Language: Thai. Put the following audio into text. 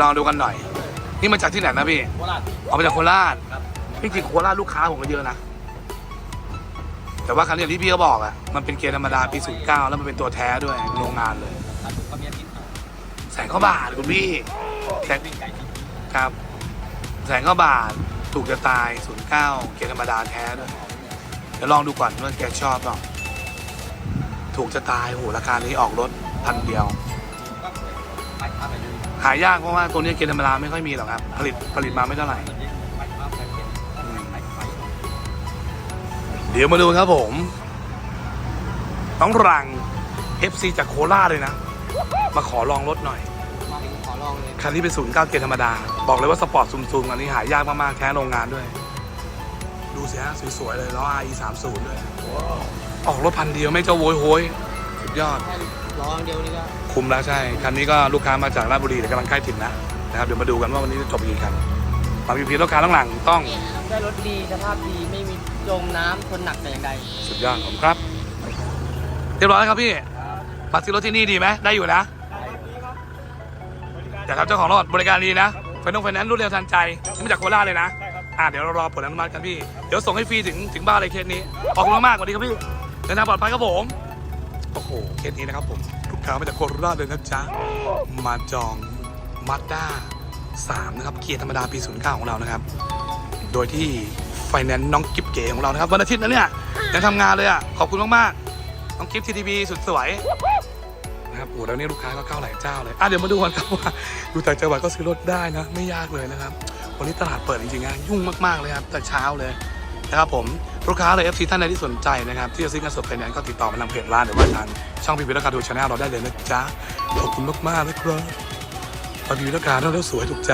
ลองดูกันหน่อย นี่มาจากที่ไหนนะพี่โคราชเอามาจากโคราชครับ จริงๆโคราชลูกค้าผมก็เยอะนะ แต่ว่าครั้งนี้ที่พี่เขาบอกอะมันเป็นเกียร์ธรรมดาปี 09 แล้วมันเป็นตัวแท้ด้วยโรงงานเลยถ้าถูกก็มีอาทิตย์แสนกว่าบาทคุณพี่แสน วิ่งไก่ที่ครับแสนกว่าบาทถูกจะตาย 09 เกียร์ธรรมดาแท้ด้วยเดี๋ยวลองดูก่อนว่าแกชอบเปล่าถูกจะตายโหราคานี้ออกรถพันเดียว ก็ หายากเพราะว่าตัวนี้เกียร์ธรรมดาไม่ค่อยมีหรอกครับ ผลิตผลิตมาไม่เท่าไหร่ไปพาไปเห็นไปไปเดี๋ยวมาดูครับผมน้องรัง FC จากโคราชเลยนะ มาขอลองรถหน่อย มาถึงขอลองเลยคันนี้เป็นศูนย์เก้าเกียร์ธรรมดา บอกเลยว่าสปอร์ตซูมๆอันนี้หายากมาก ๆ แท้โรงงานด้วย ดูสิฮะสวย ๆ เลยล้อ RE 3 0ด้วย ออกรถพันเดียวไม่เจะโวยโหยสุดยอดแค่ ลองเดียวนี่ก็คุ้มแล้วใช่ คันนี้ก็ลูกค้ามาจากราชบุรีแต่กำลังใกล้ถึงนะนะครับเดี๋ยวมาดูกันว่าวันนี้จะจบกี่คันบางพีลูกค้าต้องหลังต้อง ได้รถดีสภาพดีไม่มีจมน้ำทนหนักแต่อย่างใดสุดยอดผมครับ เรียบร้อยแล้วครับพี่บัตรซื้อรถที่นี่ดีไหมได้อยู่นะแต่ครับเจ้าของรถบริการดีนะไฟนงไฟแนนซ์รวดเร็วทันใจนี่มาจากโคราชเลยนะอ่าเดี๋ยวเรารอผลอนุมัติกันพี่ เดี๋ยวส่งให้ฟรีถึงถึงบ้านเลยเคสนี้ ขอบคุณมากๆสวัสดีครับพี่เดินทางปลอดภัยครับผม โอ้โหเคสนี้นะครับผมลูกค้ามาจากโคราชเลยนะจ๊ะ มาจองมาด้า3นะครับ เกียร์ธรรมดาปี 09 ของเรานะครับ โดยที่ไฟแนนซ์น้องกิฟเก๋ของเรานะครับ วันอาทิตย์นะเนี่ยยังทำงานเลยอะ ขอบคุณมากๆ น้องกิฟทีทีบีสุดสวยนะครับโอ้แล้วนี่ลูกค้าก็เข้าหลายเจ้าเลยอะเดี๋ยวมาดูกันครับว่าอยู่ต่างจังหวัดก็ซื้อรถได้นะ ไม่ยากเลยนะครับ วันนี้ตลาดเปิดจริงๆนะยุ่งมากๆเลยครับแต่เช้าเลย นะครับผมลูกค้าเลย FC ท่านใดที่สนใจนะครับที่จะซื้อเงินสดไฟแนนซ์ก็ติดต่อมาทางเพจร้านหรือว่าทางช่องพีพีและกาดูชาแนลเราได้เลยนะจ๊ะขอบคุณมากๆนะครับพอพีพีและการเราแล้วสวยถูกใจ